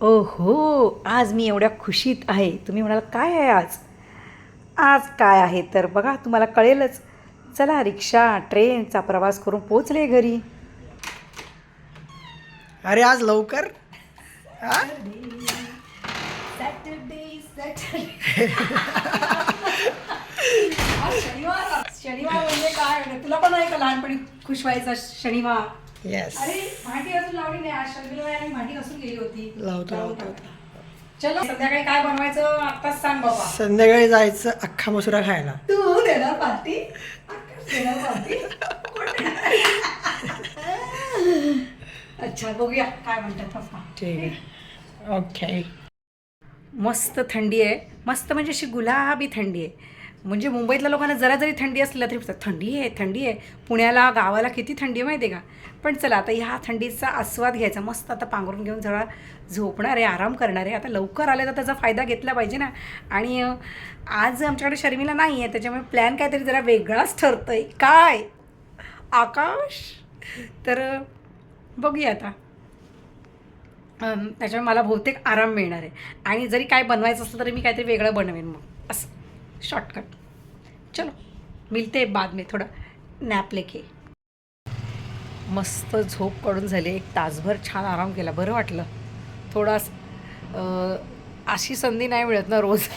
ओहो आज मी एवढ्या खुशीत आहे. तुम्ही म्हणाल काय आहे आज? आज काय आहे तर बघा तुम्हाला कळेलच. चला रिक्षा ट्रेनचा प्रवास करून पोचले घरी. अरे आज लवकर? हा? शनिवार शनिवार म्हणजे काय? तुला पण आहे का लहानपणी खुश व्हायचा? शनिवार. येस अरे अजून लावली नाही. आज शनिवार भांडी घासून गेली होती. लावतो, लावतो. चलो संध्याकाळी काय बनवायचं आत्ताच सांग बाबा. संध्याकाळी जायचं अख्खा मसुरा खायला. तू देणार पार्टी? देणार पार्टी? अच्छा बघूया. काय म्हणतात पप्पा. ठीक आहे. ओके. मस्त थंडी आहे. मस्त म्हणजे अशी गुलाबी थंडी आहे. म्हणजे मुंबईतल्या लोकांना जरा जरी थंडी असली तरी थंडी आहे थंडी आहे. पुण्याला गावाला किती थंडी आहे माहिती आहे का? पण चला आता ह्या थंडीचा आस्वाद घ्यायचा. मस्त आता पांघरून घेऊन जरा झोपणार आहे आराम करणार आहे. आता लवकर आले तर त्याचा फायदा घेतला पाहिजे ना. आणि आज आमच्याकडे शर्मिला नाही आहे त्याच्यामुळे प्लॅन काहीतरी जरा वेगळाच ठरतं आहे काय? आकाश? तर बघूया आता. त्याच्यामुळे मला बहुतेक आराम मिळणार आहे. आणि जरी काय बनवायचं असलं तरी मी काहीतरी वेगळं बनवेन मग. असं. शॉर्टकट. चलो मिलते बाद में थोडा. नॅप लेके. मस्त झोप काढून झाली. एक तासभर छान आराम केला. बरं वाटलं. थोडा अशी संधी नाही मिळत ना रोज.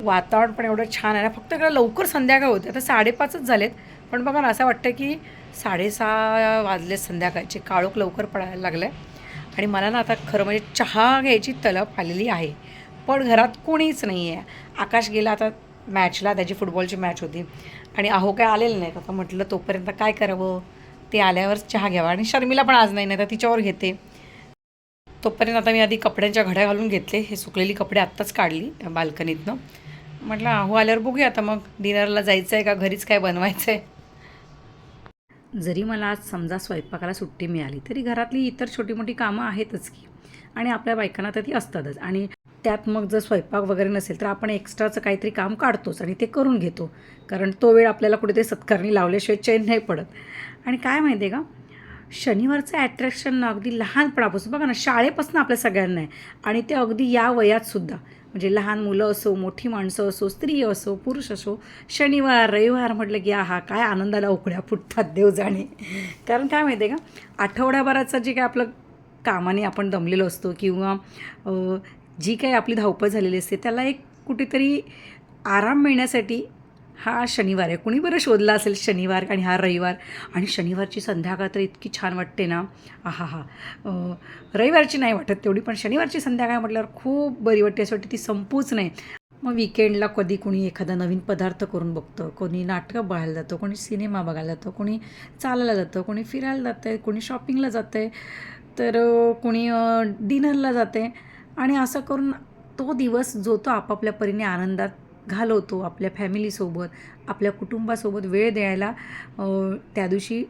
वातावरण पण एवढं छान आहे ना. फक्त इकडं लवकर संध्याकाळ होते. आता साडेपाचच झालेत. पण बघा ना असं वाटतं की साडेसहा वाजले संध्याकाळचे. काळोख लवकर पडायला लागलं आहे आणि मला ना आता खरं म्हणजे चहा घ्यायची तलप आलेली आहे. पण घरात कोणीच नाही आहे आकाश गेला आता मॅचला त्याची फुटबॉलची मॅच होती. आणि अहो काय आलेलं नाही आता म्हटलं तोपर्यंत काय करावं? ते आल्यावर चहा घ्यावा. आणि शर्मिला पण आज नाही नाही तर तिच्यावर घेते. तोपर्यंत आता मी आधी कपड्यांच्या घड्या घालून घेतले. हे सुकलेली कपडे आत्ताच काढली बाल्कनीतनं. म्हटलं अहो आल्यावर बघूया आता मग. डिनरला जायचं आहे का? घरीच काय बनवायचं आहे जरी मला आज समजा स्वयंपाकाला सुट्टी मिळाली तरी घरातली इतर छोटी मोठी कामं आहेतच की. आणि आपल्या बायकांना तर ती असतातच. आणि त्यात मग जर स्वयंपाक वगैरे नसेल तर आपण एक्स्ट्राचं काहीतरी काम काढतोच आणि ते करून घेतो. कारण तो वेळ आपल्याला कुठेतरी सत्कारणी लावल्याशिवाय चैन नाही पडत. आणि काय माहिती आहे का? शनिवारचं ॲट्रॅक्शन ना अगदी लहानपणापासून बघा ना शाळेपासून आपल्या सगळ्यांना आहे. आणि ते अगदी या वयात सुद्धा. म्हणजे लहान मुलं असो मोठी माणसं असो स्त्री असो पुरुष असो शनिवार रविवार म्हटलं की आहा काय आनंदाला उकड्या फुटतात देव जाणे कारण काय माहिती आहे का? आठवड्याभराचं जे काय आपलं कामाने आपण दमलेलो असतो किंवा जी काही आपली धावपळ झालेली असते त्याला एक कुठेतरी आराम मिळण्यासाठी हा शनिवार आहे. कुणी बरं शोधला असेल शनिवार आणि हा रविवार? आणि शनिवारची संध्याकाळ तर इतकी छान वाटते ना. आहा हा रविवारची नाही वाटत तेवढी पण शनिवारची संध्याकाळ म्हटल्यावर खूप बरी वाटते. असं वाटते ती संपूच नाही. मग विकेंडला कधी कोणी एखादा नवीन पदार्थ करून बघतं कोणी नाटकं बघायला जातं कोणी सिनेमा बघायला जातं कोणी चालायला जातं कोणी फिरायला जातं आहे कोणी शॉपिंगला जातं आहे तर कोणी अं, डिनरला जाते आणि असं करून तो दिवस जो तो आपापल्या परीने आनंदात घालवतो आपल्या फॅमिलीसोबत आपल्या कुटुंबासोबत वेळ द्यायला त्या दिवशी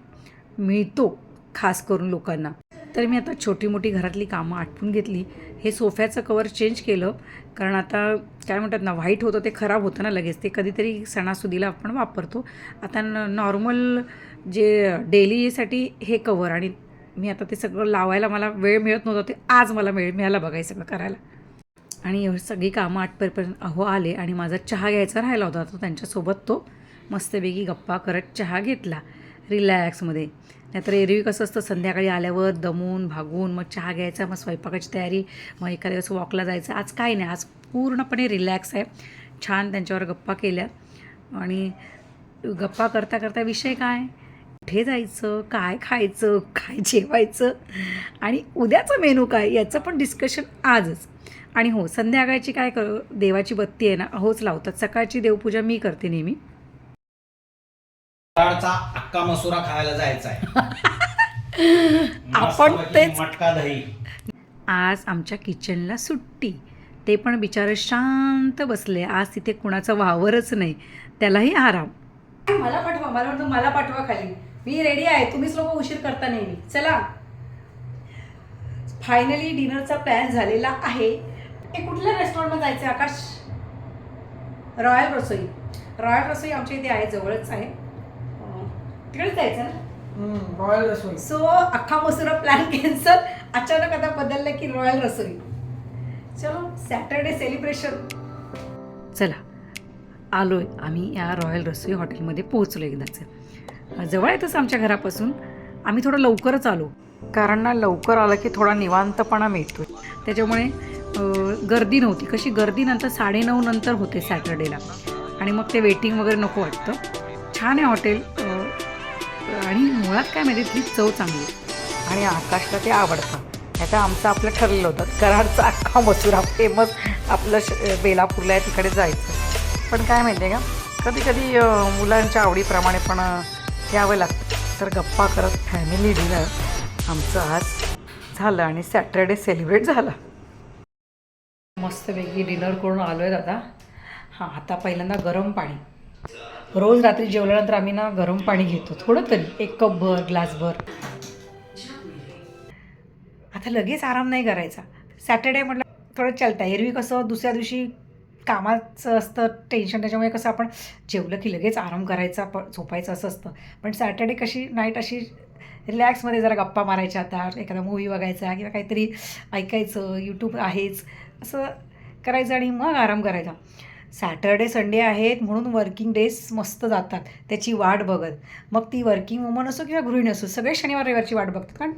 मिळतो खास करून लोकांना. तर मी आता छोटी मोठी घरातली कामं आटपून घेतली. हे सोफ्याचं कवर चेंज केलं. कारण आता काय म्हणतात ना व्हाईट होतं ते खराब होतं ना लगेच. ते कधीतरी सणासुदीला आपण वापरतो. आता न नॉर्मल जे डेलीसाठी हे कवर आणि मी आता ते सगळं लावायला मला वेळ मिळत नव्हता ते आज मला वेळ मिळाला बघाय सगळं करायला. आणि सगळी कामं आठपर्यंत अहो आले आणि माझा चहा घ्यायचा राहिला होता तर त्यांच्यासोबत तो मस्तपैकी गप्पा करत चहा घेतला रिलॅक्समध्ये. नाहीतर एरवी कसं असतं संध्याकाळी आल्यावर दमून भागून मग चहा घ्यायचा मग स्वयंपाकाची तयारी मग एखाद्या दिवस वॉकला जायचं आज काय नाही आज पूर्णपणे रिलॅक्स आहे. छान त्यांच्यावर गप्पा केल्या. आणि गप्पा करता करता विषय काय? कुठे जायचं काय खायचं काय जेवायचं? आणि उद्याचं मेनू काय याचं पण डिस्कशन आजच. आणि हो संध्याकाळची काय कर देवाची बत्ती आहे ना होच लावतात. सकाळची देवपूजा मी करते नेहमी. अक्का मसुरा खायला जायचा आहे. आपण तेच- मटका दही. आज आमच्या किचनला सुट्टी. ते पण बिचारे शांत बसले. आज तिथे कुणाचा वावरच नाही. त्यालाही आराम. मला पाठवा मला वाटतं मला पाठवा खाली. मी रेडी आहे. तुम्हीच लोक उशीर करता नेहमी. चला. फायनली डिनरचा प्लॅन झालेला आहे. हे कुठल्या रेस्टॉरंटमध्ये जायचं आकाश? रॉयल रसोई रॉयल रसोई आमच्या इथे आहे जवळच आहे. तिकडेच जायचं ना? रॉयल रसोई सो अख्खा मसुरा प्लॅन कॅन्सल अचानक आता बदललं की रॉयल रसोई चलो सॅटरडे सेलिब्रेशन चला. आलोय. आम्ही या रॉयल रसोई हॉटेलमध्ये पोहोचलो एकदाच. जवळ येतच आमच्या घरापासून. आम्ही थोडं लवकरच आलो. कारण ना लवकर आलं की थोडा निवांतपणा मिळतो. त्याच्यामुळे गर्दी नव्हती. कशी गर्दी नंतर साडेनऊ नंतर होते सॅटर्डेला. आणि मग ते वेटिंग वगैरे नको वाटतं. छान आहे हॉटेल. आणि मुळात काय माहिती इथली चव चांगली आणि आकाशला ते आवडतं. आता आमचं आपलं ठरलेलं होतं. कराडचा अख्खा मसुरा फेमस आपलं श बेलापूरला आहे तिकडे जायचं. पण काय माहिती आहे का? कधी कधी मुलांच्या आवडीप्रमाणे पण यावं लागतं तर गप्पा करत फॅमिली डिनर आमचं आज झालं आणि सॅटरडे सेलिब्रेट झाला. मस्तपैकी डिनर करून आलो आहे दादा. हां आता पहिल्यांदा गरम पाणी. रोज रात्री जेवल्यानंतर आम्ही ना गरम पाणी घेतो. थोडं तरी एक कपभर ग्लासभर आता लगेच आराम नाही करायचा. सॅटर्डे म्हटलं थोडं चालतं. एरवी कसं दुसऱ्या दिवशी कामाचं असतं टेन्शन त्याच्यामुळे कसं आपण जेवलं की लगेच आराम करायचा प झोपायचं असं असतं. पण सॅटर्डे कशी नाईट अशी रिलॅक्समध्ये जरा गप्पा मारायच्या आता. एखादा मूवी बघायचा किंवा काहीतरी ऐकायचं. यूट्यूब आहेच. असं करायचं आणि मग आराम करायचा. सॅटर्डे संडे आहेत म्हणून वर्किंग डेज मस्त जातात. त्याची वाट बघत. मग ती वर्किंग वुमन असो किंवा गृहिणी असो सगळे शनिवार रविवारची वाट बघतात. कारण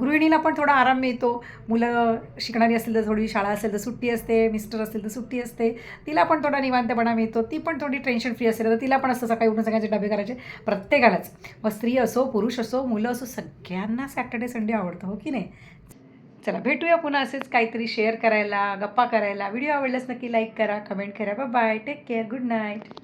गृहिणीला पण थोडा आराम मिळतो. मुलं शिकणारी असतील तर थोडी शाळा असेल तर सुट्टी असते मिस्टर असेल तर सुट्टी असते. तिला पण थोडा निवांतपणा मिळतो. ती पण थोडी टेन्शन फ्री असेल तर तिला पण असं सकाळी उठून सगळ्यांचे डबे करायचे. प्रत्येकालाच. मग स्त्री असो पुरुष असो मुलं असो सगळ्यांना सॅटर्डे संडे आवडतं हो की नाही? चला भेटूया पुन्हा असेच काहीतरी शेअर करायला गप्पा करायला. व्हिडिओ आवडल्यास नक्की लाईक करा कमेंट करा. Bye take care good night